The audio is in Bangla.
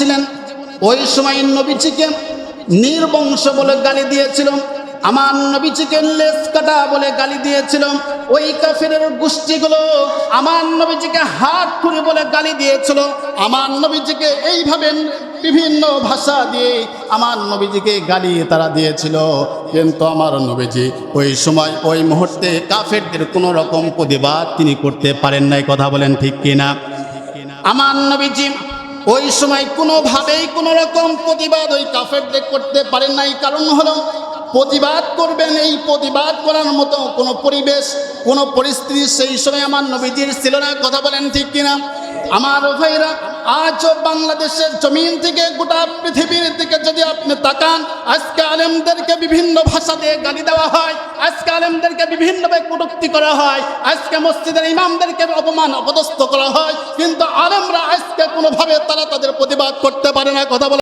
ছিলেন ওই সময় নবীজিকে নির্বংশ বলে গালি দিয়েছিল আমার নবীজিকে লেস কাটা বলে গালি দিয়েছিল ওই কাফের গোষ্ঠীগুলো আমার নবীজিকে হাত খুঁড়ি বলে গালি দিয়েছিল, আমার নবীজিকে এইভাবে বিভিন্ন ভাষা দিয়ে আমার নবীজিকে গালি তারা দিয়েছিল। কিন্তু আমার নবীজি ওই সময় ওই মুহূর্তে কাফেরদের কোনো রকম প্রতিবাদ তিনি করতে পারেন নাই, কথা বলেন ঠিক কিনা? আমার নবীজি ওই সময় কোনোভাবেই কোনো রকম প্রতিবাদ ওই কাফেরদের করতে পারেন নাই। কারণ হলো, প্রতিবাদ করবেন, এই প্রতিবাদ করার মতো কোনো পরিবেশ, কোনো পরিস্থিতি সেই সময় আমার নবীজির ছিল না। কথা বলেন ঠিক কিনা? আমার ভাইরা, আজও বাংলাদেশের জমিন থেকে গোটা পৃথিবীর দিকে যদি আপনি তাকান, আজকে আলেমদেরকে বিভিন্ন ভাষা দিয়ে গালি দেওয়া হয়, আজকে আলেমদেরকে বিভিন্নভাবে কটুক্তি করা হয়, আজকে মসজিদের ইমামদেরকে অপমান, অপদস্থ করা হয়, কিন্তু কোনোভাবে তারা তাদের প্রতিবাদ করতে পারে না কথা বলে